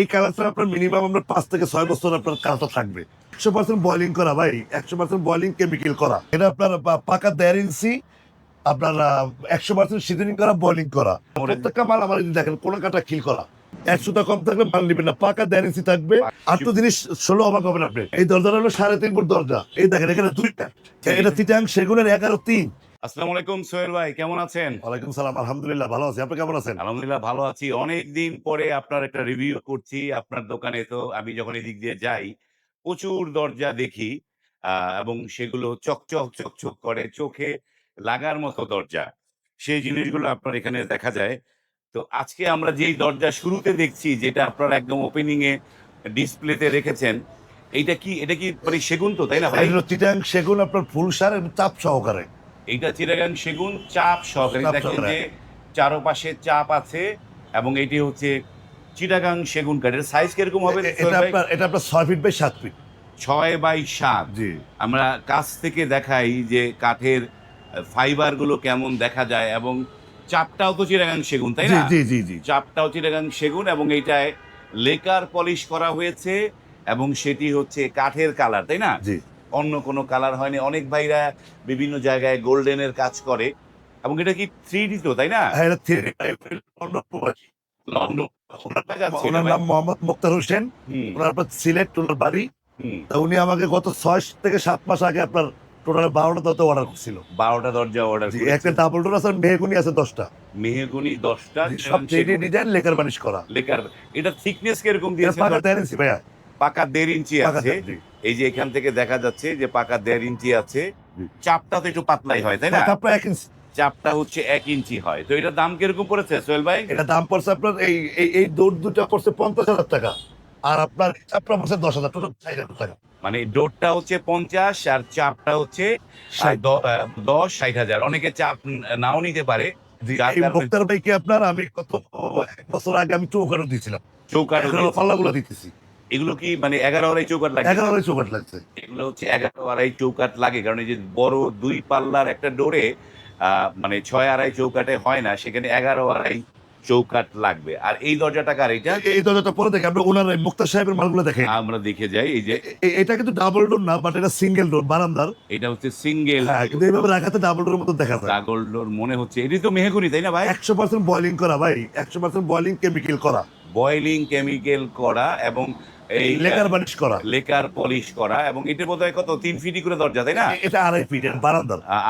এই কালারটা আপনার মিনিমাম আপনার পাঁচ থেকে ছয় বছর আপনার কালারটা থাকবে। একশো পার্সেন্ট বয়লিং করা ভাই একশো পার্সেন্ট বয়লিং কেমিক্যাল করা। এটা আপনার পাকা দেড় ইঞ্চি আপনার একশো পার্সেন্ট সিজনিং করা বয়লিং করা। প্রত্যেকটা মাল আমার দেখেন কোনো কাটা খিল করা। একশোটা কম থাকলে মাল নেবেন না পাকা দেড় ইঞ্চি থাকবে। আর তো জিনিস ষোলো অবাক হবেন আপনি। এই দরজাটা হলো সাড়ে তিন ফুট দরজা। এই দেখেন এখানে দুইটা এটা চিটাং সেগুনের এগারো তিন। আসসালামু আলাইকুম সোহেল ভাই কেমন আছেন? ওয়ালাইকুম সালাম আলহামদুলিল্লাহ ভালো আছি। আপনি কেমন আছেন? আলহামদুলিল্লাহ ভালো আছি। অনেক দিন পরে আপনার একটা রিভিউ করছি আপনার দোকানে। তো আমি যখন এদিক দিয়ে যাই প্রচুর দরজা দেখি এবং সেগুলো চকচক চকচক করে চোখে লাগার মতো দরজা। সেই জিনিসগুলো আপনার এখানে দেখা যায়। তো আজকে আমরা যেই দরজা শুরুতে দেখছি যেটা আপনার একদম ওপেনিং এ ডিসপ্লেতে রেখেছেন এইটা কি এটা কি মানে সেগুন তো তাই না এটা চিটাং সেগুন আপনার ফুল সার এবং চাপ সহকারে। এইটা চিরাগাং সেগুন চাপ সহকারে দেখেন। যে চারপাশে চাপ আছে এবং এটি হচ্ছে চিটাগাং সেগুন কাঠের সাইজ কীরকম হবে? এটা আপনার এটা আপনার ছয় ফিট বাই সাত ফিট ছয় বাই সাত। জি। আমরা কাছ থেকে দেখাই যে কাঠের ফাইবারগুলো কেমন দেখা যায় এবং চাপটাও তো চিটাগাং সেগুন তাই না? জি জি জি চাপটাও চিটাগাং সেগুন এবং এইটায় লেকার পলিশ করা হয়েছে এবং সেটি হচ্ছে কাঠের কালার তাই না? জি। অন্য কোনো কালার হয়নি। অনেক ভাইরা বিভিন্ন জায়গায় গোল্ডেনের কাজ করে। এবং এটা কি থ্রি ডি তো তাই না? হ্যাঁ ওনার নাম মোহাম্মদ মুক্তার হোসেন। ওনার সিলেট ওনার বাড়ি। উনি আমাকে গত ছয় থেকে সাত মাস আগে আপনার টোটাল বারোটা দরজা অর্ডার করছিল। বারোটা দরজা অর্ডার একটা ডাবল ডোর আছে আর মেহগুনি আছে দশটা। মেহগুনি দশটা। সব ডিজাইন লেকার বানিশ করা। লেকার। এটা থিকনেস কীরকম দিয়েছে? ভাইয়া। পাকা দেড় ইঞ্চি আছে। এই যে এখান থেকে দেখা যাচ্ছে যে পাকা দেড় ইঞ্চি আছে। চাপটা তো একটু পাতলাই হয় তাই না? এক ইঞ্চি। চাপটা হচ্ছে এক ইঞ্চি হয়। তো এটার দাম কীরকম পড়েছে সোহেল ভাই? এটা দাম পড়ছে আপনার এই এই দৌড় দুটা পড়ছে পঞ্চাশ হাজার টাকা। আর আপনার চাপটা পড়ছে দশ হাজার টাকা। মানে ডোরটা হচ্ছে পঞ্চাশ আর চাপটা হচ্ছে দশ ষাট হাজার। অনেকে চাপ নাও নিতে পারে। ভাইকে আপনার আমি কত এক বছর আগে আমি চৌকারও দিয়েছিলাম। চৌকাট এখনও পাল্লাগুলো দিতেছি। এগুলো কি মানে এগারো আড়াই চৌকাট লাগে? এগারো আড়াই চৌকাট লাগছে। এগুলো হচ্ছে এগারো আড়াই চৌকাট লাগে কারণ এই যে বড় দুই পাল্লার একটা ডোরে মানে ছয় আড়াই চৌকাটে হয় না সেখানে এগারো আড়াই চৌকাট লাগবে। আর এই দরজাটা কার এটা? এই- দরজাটা পরে দেখে আমরা ওনার মুক্তার সাহেবের মালগুলো দেখে। আমরা দেখে যাই এই যে এটা কিন্তু ডাবল ডোর না বাট এটা সিঙ্গেল ডোর বারান্দার। এটা হচ্ছে সিঙ্গেল হ্যাঁ কিন্তু এইভাবে রাখাতে ডাবল ডোর মতো দেখা যায়। ডাগল ডোর মনে হচ্ছে এটি তো মেহগুনি তাই না ভাই? একশো পার্সেন্ট বয়লিং করা ভাই। একশো পার্সেন্ট বয়লিং কেমিক্যাল করা। বয়েলিং কেমিক্যাল করা এবং এই লেকার বানিশ করা। লেকার পলিশ করা এবং এটার বোধ কত? তিন ফিটি করে দরজা তাই না? এটা আড়াই ফিট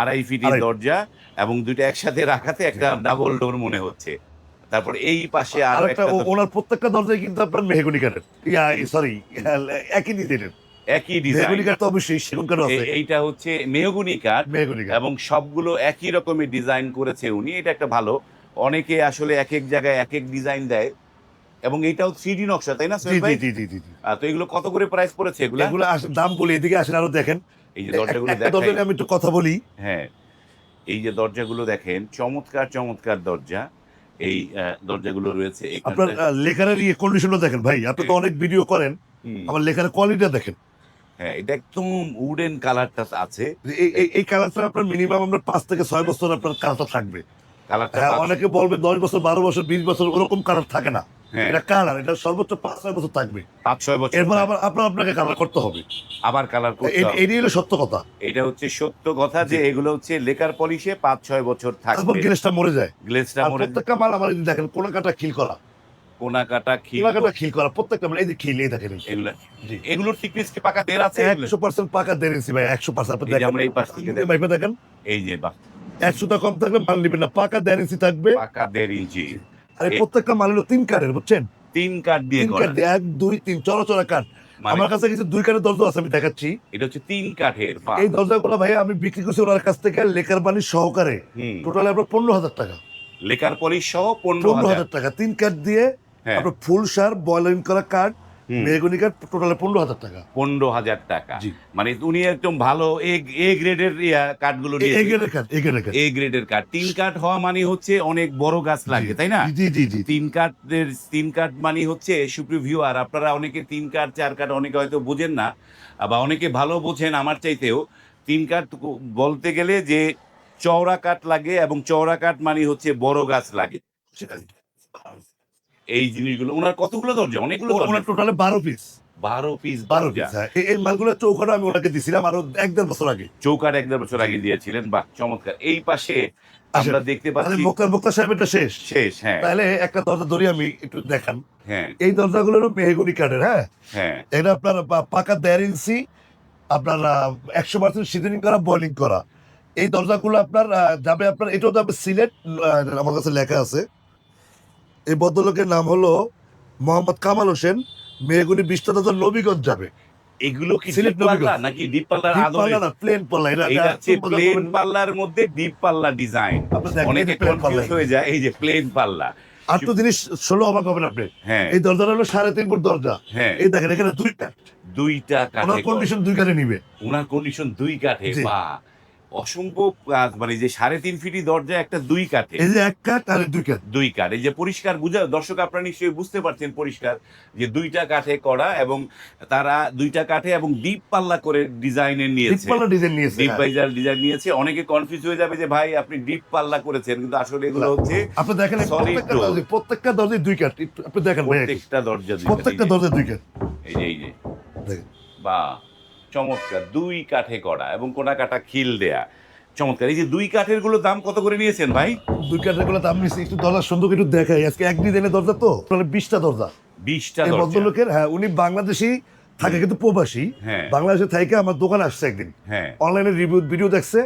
আড়াই ফিটি। দরজা এবং দুইটা একসাথে রাখাতে একটা ডাবল ডোর মনে হচ্ছে। তারপর এই পাশে আর একটা ওনার প্রত্যেকটা দরজায় কিন্তু আপনার মেহগুনি কাঠের। ইয়া সরি একই ডিজাইনের একই ডিজাইন মেহগুনি কাঠ তো অবশ্যই সেগুন আছে। এইটা হচ্ছে মেহগুনি কাঠ মেহগুনি কাঠ। এবং সবগুলো একই রকমের ডিজাইন করেছে উনি। এটা একটা ভালো। অনেকে আসলে এক এক জায়গায় এক এক ডিজাইন দেয়। এবং এইটাও থ্রি ডি নকশা তাই না জি জি জি জি জি জি। আহ, তো এগুলো কত করে প্রাইস পড়েছে এগুলো? এগুলো দাম বলি এদিকে আসেন আরও দেখেন। এই যে দরজাগুলো দরজা দেখেন আমি একটু কথা বলি। হ্যাঁ এই যে দরজাগুলো দেখেন চমৎকার চমৎকার দরজা। এই দরজাগুলো রয়েছে আপনার লেখারের ইয়ে কন্ডিশনটা দেখেন ভাই আপনি তো অনেক ভিডিও করেন। আমার লেখার কোয়ালিটিটা দেখেন। হ্যাঁ এটা একদম উডেন কালারটা আছে। এই- কালারটা আপনার মিনিমাম আমরা পাঁচ থেকে ছয় বছর আপনার কালারটা থাকবে। কালারটা হ্যাঁ অনেকে বলবে দশ বছর বারো বছর বিশ বছর ওরকম কালার থাকে না। এটা কালার এটা সর্বোচ্চ পাঁচ ছয় বছর থাকবে। পাঁচ ছয় বছর এরপর আবার আপনার আপনাকে কালার করতে হবে। আবার কালার করতে হবে। এটাই হলো সত্য কথা। এটা হচ্ছে সত্য কথা যে এগুলো হচ্ছে লেকার পলিশে পাঁচ ছয় বছর তারপর গ্লেসটা মরে যায়। গ্লেসটা মরে প্রত্যেকটা মাল আমার দেখেন কোন কাটা খিল করা। কোনা কাটা খিল কোনা কাটা খিল করা। প্রত্যেকটা এই যে খিল এই দেখেন এগুলো এগুলোর থিকনেস কি পাকা দেড় আছে এগুলো? একশো পার্সেন্ট পাকা দেড় ইঞ্চি ভাই একশো পার্সেন্ট আপনি দেখেন। আমরা এই পাশ থেকে দেখি। দেখেন। এই যে বাহ, একশোটা কম থাকলে মাল নেবেন না। পাকা দেড় ইঞ্চি থাকবে। পাকা দেড় ইঞ্চি আর প্রত্যেকটা মাল হলো তিন কাঠের বুঝছেন? তিন কাঠ দিয়ে তিন কাঠ দিয়ে, এক দুই তিন চড়া কাঠ। মানে আমার কাছে কিছু দুই কাঠের দরজা আছে আমি দেখাচ্ছি। এটা হচ্ছে তিন কাঠের। এই দরজাগুলো ভাই আমি বিক্রি করছি ওনার কাছ থেকে লেকার বাণী সহকারে। টোটাল আপনার পনেরো হাজার টাকা। লেকার পলিশ সহ পনেরো হাজার টাকা। তিন কাঠ দিয়ে হ্যাঁ। আপনার ফুল সার বয়লিং করা কাঠ হুম। মেহগুনি কাঠ পনেরো হাজার টাকা। পনেরো হাজার টাকা। মানে উনি একদম ভালো এ গ্রেডের কাঠগুলো এ গ্রেডের কাঠ তিন কাঠ হওয়া মানে হচ্ছে অনেক বড় গাছ লাগে তাই না? জি জি জি তিন কাঠের তিন কাঠ মানে হচ্ছে সুপ্রিয় ভিউয়ার আপনারা অনেকে তিন কাঠ চার কাঠ অনেকে হয়তো বোঝেন না বা অনেকে ভালো বোঝেন আমার চাইতেও। তিন কাঠ বলতে গেলে যে চওড়া কাঠ লাগে এবং চওড়া কাঠ মানে হচ্ছে বড় গাছ লাগে। এই জিনিসগুলো ওনার কতগুলো দরজা? অনেকগুলো ওনার টোটালে বারো পিস বারো পিস বারো পিস হ্যাঁ। এই- মালগুলো চৌকাটা আমি ওনাকে দিছিলাম আরও এক দেড় বছর আগে। চৌকাট এক দেড় বছর আগে দিয়েছিলেন। বা চমৎকার। এই পাশে আমরা দেখতে পাচ্ছি মোক্তার মোক্তার সাহেবেরটা শেষ? শেষ হ্যাঁ। তাহলে একটা দরজা ধরি আমি একটু দেখান। হ্যাঁ। এই দরজাগুলোরও মেহগুনি কাঠের হ্যাঁ? হ্যাঁ। এটা আপনার পাকা দেড় ইঞ্চি আপনার একশো পার্সেন্ট সিজনিং করা বোলিং করা। এই দরজাগুলো আপনার যাবে আপনার এটাও যাবে সিলেট আমার কাছে লেখা আছে। এই ভদ্রলোকের নাম হলো মোহাম্মদ কামাল হোসেন বিশটা দরজা নবীগঞ্জ যাবে। এগুলো কি সিলেট ডিপ পাল্লা নাকি ডিপ পাল্লার ডিপ পাল্লা না প্লেন পাল্লা এটা হচ্ছে প্লেন। পাল্লার মধ্যে ডিপ পাল্লা ডিজাইন অনেকে। কনফিউজ হয়ে যায় এই যে প্লেন পাল্লা। আর তো জিনিস ষোলো অবাক হবেন আপনি। হ্যাঁ। এই দরজাটা হলো সাড়ে তিন ফুট দরজা। হ্যাঁ। এই দেখেন এখানে কাঠ দুইটা ওনার কাঠে। কন্ডিশন দুই কাঠে নিবে। ওনার কন্ডিশন দুই কাঠে বা অসম্ভব কাজ মানে যে সাড়ে তিন ফিটি দরজা একটা দুই কাঠে। এই যে এক কাঠ আর দুই কাঠ। দুই কাঠ। এই যে পরিষ্কার বুঝা দর্শক আপনারা নিশ্চয়ই বুঝতে পারছেন পরিষ্কার যে দুইটা কাঠে করা এবং তারা দুইটা কাঠে এবং ডিপ পাল্লা করে ডিজাইনের নিয়েছে। পাল্লা ডিজাইন নিয়েছে ডিপ হ্যাঁ। পাইজার ডিজাইন নিয়েছে। অনেকে কনফিউজ হয়ে যাবে যে ভাই আপনি ডিপ পাল্লা করেছেন। কিন্তু আসলে এগুলো হচ্ছে আপনি দেখেন প্রত্যেকটা। দরজায় দুই কাঠ। আপনি দেখেন প্রত্যেকটা দরজা প্রত্যেকটা কাঠ। দরজায় দুই কাঠ। এই যে এই যে। দেখেন। বা চমৎকার দুই কাঠে করা এবং কোনা কাটা খিল দেয়া। চমৎকার এই যে দুই কাঠেরগুলো দাম কত করে নিয়েছেন ভাই? দুই কাঠেরগুলো দাম নিচ্ছে একটু দরজা সুন্দর একটু দেখাই। আজকে এক ডিজাইনের দরজা তো? তাহলে বিশটা দরজা। বিশটা ভদ্রলোকের হ্যাঁ উনি বাংলাদেশি থাকে কিন্তু প্রবাসী। হ্যাঁ। বাংলাদেশে থেকে আমার দোকানে আসছে একদিন। হ্যাঁ। অনলাইনে রিভিউ ভিডিও দেখছে।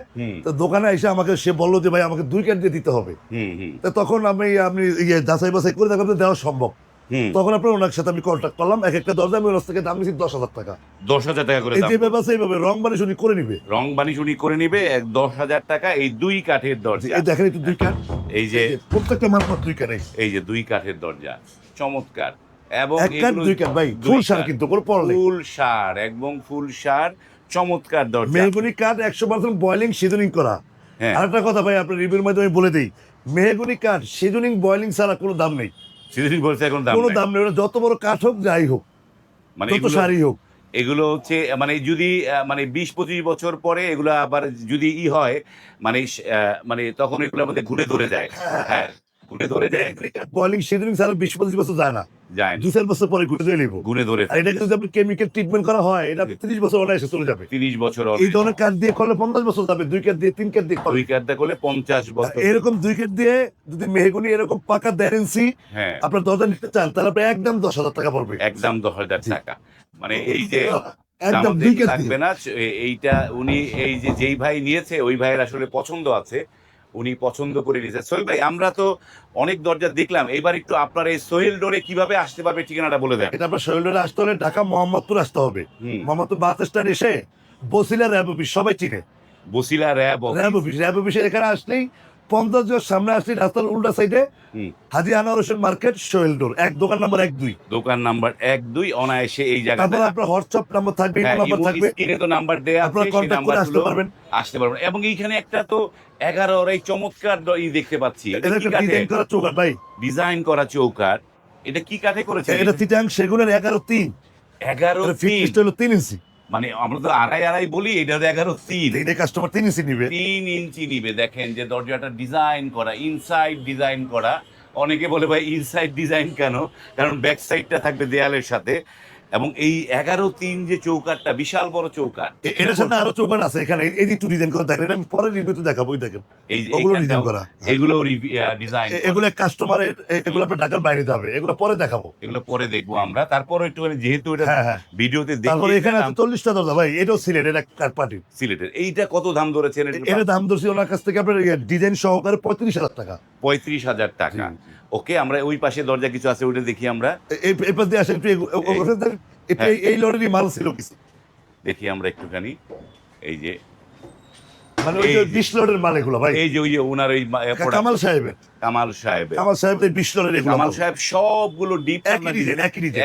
তো দোকানে এসে আমাকে সে বলল যে ভাই আমাকে দুই কাঠ দিয়ে দিতে হবে। তো তখন আমি আপনি ইয়ে যাচাই বাছাই করে দেখলাম দেওয়া সম্ভব। তখন আপনার ওনার সাথে আমি কন্ট্যাক্ট করলাম এক একটা দরজা আমি ওনার থেকে দাম নিয়েছি দশ হাজার টাকা। দশ হাজার টাকা করে এই যে ব্যবসা এইভাবে রং বানিশ উনি করে নিবে। রং বানিশ উনি করে নিবে এক দশ হাজার টাকা এই দুই কাঠের দরজা। এই দেখেন একটু দুই কাঠ। এই যে প্রত্যেকটা মাল দুই কাঠ। এই। যে দুই কাঠের দরজা চমৎকার। এবং এক কাঠ দুই কাঠ ভাই ফুল সার কিন্তু কোনো পড় নেই। ফুল সার এবং ফুল সার চমৎকার দরজা। মেহগুনি কাঠ একশো পার্সেন্ট বয়লিং সিজনিং করা। হ্যাঁ। আরেকটা কথা ভাই আপনার রিভিউর মাধ্যমে বলে দিই মেহগুনি কাঠ সিজনিং বয়লিং ছাড়া কোনো দাম নেই। সিদ্দিক বলছে এখন দাম কোনো দাম নেই যত বড় কাঠ হোক যাই হোক মানে যত এগুলো হোক। এগুলো হচ্ছে মানে যদি মানে বিশ পঁচিশ বছর পরে এগুলো আবার যদি ই হয় মানে আহ, মানে তখন এগুলো আমাদের ঘুরে ধরে যায়। হ্যাঁ। ঘুরে ধরে যায়। ছাড়া বিশ পঁচিশ বছর যায় না। যায় দু চার বছর পরে ঘুরে দিয়ে নিবো ঘুরে ধরে। আর এটাকে যদি আপনি কেমিক্যাল ট্রিটমেন্ট করা হয় এটা তিরিশ বছর অনায়াসে চলে যাবে। তিরিশ বছর এই ধরনের কাঠ দিয়ে করলে পঞ্চাশ বছর যাবে দুই কাঠ দিয়ে তিন কাঠ দিয়ে। দুই কাঠটা করলে পঞ্চাশ বছর। এরকম দুই কাঠ দিয়ে যদি মেহগুনি এরকম পাকা হ্যাঁ। আপনার দরজা নিতে চান তাহলে একদম দশ হাজার টাকা পড়বে। একদম দশ হাজার টাকা। মানে এই যে একদম দুই কাঠ লাগবে না এইটা উনি এই যে যেই ভাই নিয়েছে ওই ভাইয়ের আসলে পছন্দ আছে। উনি পছন্দ করে নিয়েছেন। সোহেল ভাই আমরা তো অনেক দরজা দেখলাম এবার একটু আপনার এই সোহেল ডোরে কীভাবে আসতে পারবে ঠিকানাটা বলে দেন। এটা আপনার ডোরে আসতে হলে ঢাকা মোহাম্মদপুর আসতে হবে। হুম। মোহাম্মদপুর বাস স্ট্যান্ড এসে বসিলা র্যাব অফিস সবাই চিনে। Basila RAB RAB office RAB অফিসের এখানে আসলেই পঞ্চাশ জন সামনে আসলেই রাস্তার উল্টা সাইডে। Haji Anwar Hossain market Sohel door. এক দোকান নাম্বার এক দুই। দোকান নাম্বার এক দুই অনায়াসে এই জায়গাতে। তারপর আপনার হোয়াটসঅ্যাপ নাম্বার থাকবে হ্যাঁ, নাম্বার থাকবে। স্ক্রিনে তো নাম্বার দেয়া আপনার কন্ট্যাক্ট করে আসতে পারবেন। আসতে পারবেন। এবং এইখানে একটা তো এগারোর এই চমৎকার ই দেখতে পাচ্ছি। ডিজাইন করা চৌকাঠ ভাই। ডিজাইন করা চৌকার এটা কি কাঠে করেছে এটা চিটাং সেগুনের এগারো তিন। এগারো তিন। হলো তিন ইঞ্চি মানে আমরা তো আড়াই আড়াই বলি এটা এগারো তিন। এই কাস্টমার তিন ইঞ্চি নিবে। তিন ইঞ্চি নিবে। দেখেন যে দরজাটা ডিজাইন করা ইনসাইড ডিজাইন করা। অনেকে বলে ভাই ইনসাইড ডিজাইন কেন? কারণ ব্যাক সাইডটা থাকবে দেয়ালের সাথে। এবং এই এগারো তিন যে চৌকাটটা বিশাল বড় চৌকাট আরও চৌকাঠ আছে এখানে। এই- ডিজাইন করা আমি পরে রিভিউতে দেখাবো ওই দেখেন। ওগুলো ডিজাইন করা। এগুলো ডিজাইন এগুলো কাস্টমারের এগুলো আপনার ঢাকার বাইরে যাবে এগুলো পরে দেখাবো। এগুলো পরে দেখব আমরা। তারপর একটুখানি যেহেতু এটা হ্যাঁ হ্যাঁ। ভিডিওতে তারপরে দেখি এখানে আছে চল্লিশটা দরজা। ভাই এটাও সিলেট এটা কাঠ পার্টি সিলেটের। এইটা কত দাম ধরেছেন এর দাম ধরছি ওনার কাছ থেকে আপনার ডিজাইন সহকারে পঁয়ত্রিশ হাজার টাকা। পঁয়ত্রিশ হাজার টাকা। ওকে আমরা ওই পাশে দরজা কিছু আছে ওইটা দেখি আমরা। এই পাশ দিয়ে আসে একটু এটা হ্যাঁ। এই- এই মাল ছিল কিছু। দেখি আমরা একটুখানি এই যে। মানে ওই যে এই বিশ লটের মাল এগুলো ভাই। এই যে ওই যে ওনার ওই কামাল সাহেবের। কামাল সাহেবের। কামাল সাহেব এই বিশ লটের এগুলো। কামাল সাহেব সবগুলো ডিপ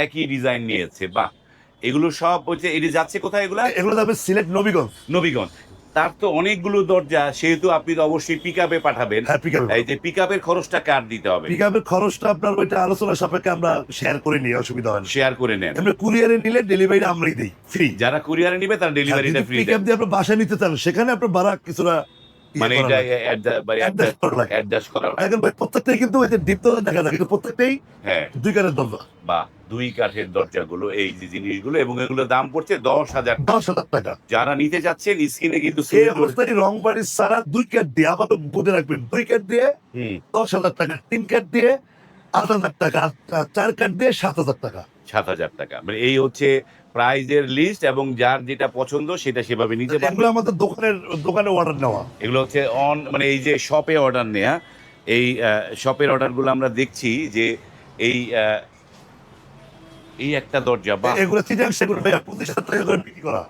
একই ডিজাইন নিয়েছে বাহ। এগুলো সব হচ্ছে এটি যাচ্ছে কোথায় এগুলা? এগুলো যাবে সিলেট নবীগঞ্জ। নবীগঞ্জ। তার তো অনেকগুলো দরজা সেহেতু আপনি তো অবশ্যই পিক আপে পাঠাবেন। হ্যাঁ পিক এই যে পিক আপের খরচটা কার দিতে হবে? পিক আপের খরচটা আপনার ওইটা আলোচনা সাপেক্ষে আমরা শেয়ার করে নিই অসুবিধা হয় শেয়ার করে নেন। আমরা কুরিয়ারে নিলে ডেলিভারি আমরাই দিই ফ্রি যারা কুরিয়ারে নিবে তারা ডেলিভারিটা ফ্রি পিক আপ দিয়ে আপনার বাসা নিতে চান সেখানে আপনার ভাড়া কিছুটা মানে এটা লাগে। করা অ্যাডজাস্ট করা এখন ভাই প্রত্যেকটাই কিন্তু ওই যে ডিপ দেখা যায় কিন্তু প্রত্যেকটাই হ্যাঁ। দুই কানের দরজা। বা দুই কাঠের দরজাগুলো এই যে জিনিসগুলো এবং এগুলোর দাম পড়ছে দশ হাজার দশ হাজার টাকা। যারা নিতে যাচ্ছেন স্ক্রিনে কিন্তু করে- অবস্থায় রং বাড়ির সারা দুই কাঠ দিয়ে আবার বুঝে রাখবেন। দুই কাঠ দিয়ে দশ হাজার টাকা তিন কাঠ দিয়ে আট হাজার টাকা চার কাঠ দিয়ে সাত হাজার টাকা। সাত হাজার টাকা। মানে এই হচ্ছে প্রাইজের লিস্ট এবং যার যেটা পছন্দ সেটা সেভাবে নিতে পারবে। এগুলো আমাদের দোকানের দোকানে অর্ডার নেওয়া। এগুলো হচ্ছে অন মানে এই যে শপে অর্ডার নেওয়া এই শপের অর্ডারগুলো আমরা দেখছি যে এই এই একটা দরজা বা এগুলো চিজাং সেগুলো পঁচিশ টাকা করে বিক্রি করা।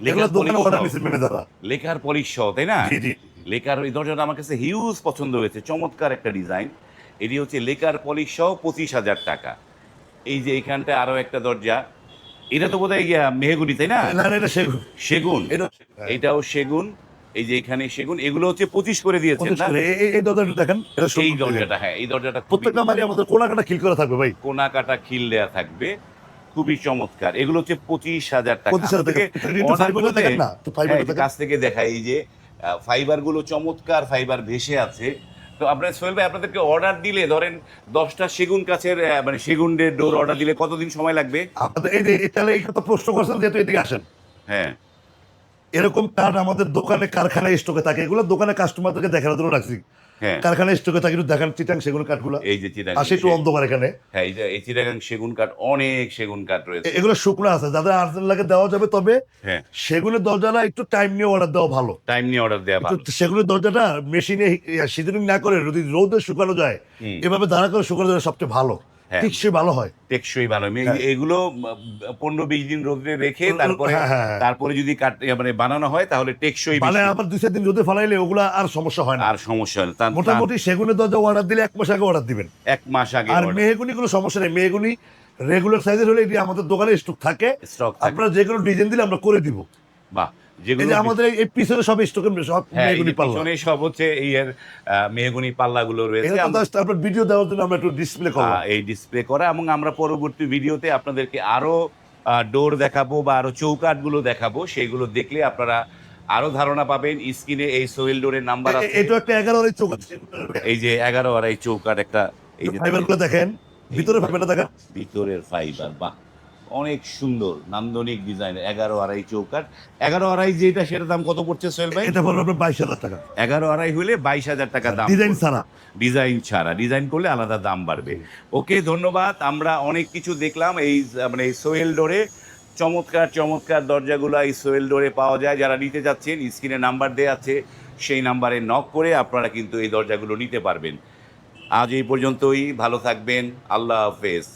লেখার দোকানে পলিশ অর্ডার সহ। লেখার তাই না? জি জি। লেকার ওই দরজাটা আমার কাছে হিউজ পছন্দ হয়েছে চমৎকার একটা ডিজাইন এটি হচ্ছে লেখার পলিশ সহ পঁচিশ হাজার টাকা। এই যে এখানটা আরও একটা দরজা এটা তো বোধহয় গিয়া মেহগুনি তাই না? না না, এটা সেগুন। সেগুন। এটা এটাও সেগুন এই যে এখানে সেগুন এগুলো হচ্ছে পঁচিশ করে দিয়েছেন না? এই- এই- এই দরজাটা দেখেন এটা এই দরজাটা হ্যাঁ এই দরজাটা খুবই প্রত্যেকটা মারি আমাদের কোনাকাটা খিল করা থাকবে ভাই। কোনা কাটা খিল দেয়া থাকবে খুবই চমৎকার। এগুলো হচ্ছে পঁচিশ হাজার টাকা। পঁচিশ হাজার টাকা। আমাদেরকে একটু order ফাইবার দেখেন না একটু ফাইবার হ্যাঁ, দেখেন। কাছ থেকে দেখা এই যে ফাইবারগুলো চমৎকার ফাইবার ভেসে আছে। তো আপনার সোহেল ভাই আপনাদেরকে অর্ডার দিলে ধরেন দশটা সেগুন কাছের মানে সেগুনের ডোর অর্ডার দিলে কতদিন সময় লাগবে? আপনাদের এই যে তাহলে এই কথা প্রশ্ন করছেন যেহেতু এদিকে আসেন। হ্যাঁ। এরকম কাঠ আমাদের দোকানে কারখানায় স্টকে থাকে। এগুলো দোকানে কাস্টমারদেরকে দেখার জন্য রাখছি। হ্যাঁ। কারখানায় স্টকে থাকে দেখান চিটাং সেগুলো কাঠগুলো। এই যে চিটাগাং আসে একটু অন্ধকার এখানে। হ্যাঁ এই যে এই চিটাগাং সেগুন কাঠ অনেক সেগুন কাঠ রয়েছে। এগুলো শুকনো আছে যাদের আর্জেন্ট লাগে দেওয়া যাবে তবে হ্যাঁ। সেগুলোর দরজাটা একটু টাইম নিয়ে অর্ডার দেওয়া ভালো। টাইম নিয়ে অর্ডার দেওয়া ভালো। সেগুলোর দরজাটা মেশিনে সিজনিং না করে যদি রোদে শুকানো যায় এভাবে দাঁড়া করে শুকানো যায় সবচেয়ে ভালো। হ্যাঁ। ঠিক সে ভালো হয়। টেকসই ভালো হ্যাঁ। এগুলো পনেরো বিশ দিন রোদে রেখে তারপরে হ্যাঁ। তারপরে যদি মানে বানানো হয় তাহলে টেকসই মানে আবার দুই চার দিন রোদে ফলাইলে ওগুলা আর সমস্যা হয় না। আর সমস্যা হয় না। মোটামুটি সেগুনের দরজা অর্ডার দিলে এক মাস আগে অর্ডার দিবেন। এক মাস আগে আর মেহগুনি কোনো সমস্যা নেই। মেহগুনি রেগুলার সাইজের হলে এটি আমাদের দোকানে স্টক থাকে। স্টক আপনারা যে কোনো ডিজাইন দিলে আমরা করে দিব। বাহ। যেগুলো আমাদের এই- এই পিছনে সব স্টকে সব হ্যাঁ মেহগুনি পাল্লা। পিছনে সব হচ্ছে এই এর মেহগুনি পাল্লাগুলো রয়েছে। এটা তো আমরা- জাস্ট আপনার ভিডিও দেওয়ার জন্য আমরা একটু ডিসপ্লে এই ডিসপ্লে করা এবং আমরা পরবর্তী ভিডিওতে আপনাদেরকে আরও ডোর দেখাবো বা আরও চৌকাঠগুলো দেখাবো। সেইগুলো দেখলে আপনারা আরও ধারণা পাবেন। স্ক্রিনে এই সোয়েল ডোরের নাম্বার আছে। এটা একটা এগারো আর চোখ এই যে এগারো আড়াই চৌকাঠ একটা এই যে দেখেন। ভিতরে ফাইবারটা দেখেন। ভিতরের ফাইবার বাহ। অনেক সুন্দর নান্দনিক ডিজাইন এগারো আড়াই চৌকাঠ। এগারো আড়াই যেটা সেটা দাম কত পড়ছে সোহেল ভাই? এটা পড়বে আপনার বাইশ হাজার টাকা। এগারো আড়াই হলে বাইশ হাজার টাকা দাম ডিজাইন ছাড়া। ডিজাইন ছাড়া। ডিজাইন করলে আলাদা দাম বাড়বে। ওকে ধন্যবাদ। আমরা অনেক কিছু দেখলাম এই মানে এই সোয়েল ডোরে। চমৎকার চমৎকার দরজাগুলো এই সোয়েল ডোরে পাওয়া যায়। যারা নিতে যাচ্ছেন স্ক্রিনে নাম্বার দেওয়া আছে সেই নাম্বারে নক করে আপনারা কিন্তু এই দরজাগুলো নিতে পারবেন। আজ এই পর্যন্তই। ভালো থাকবেন। আল্লাহ হাফেজ।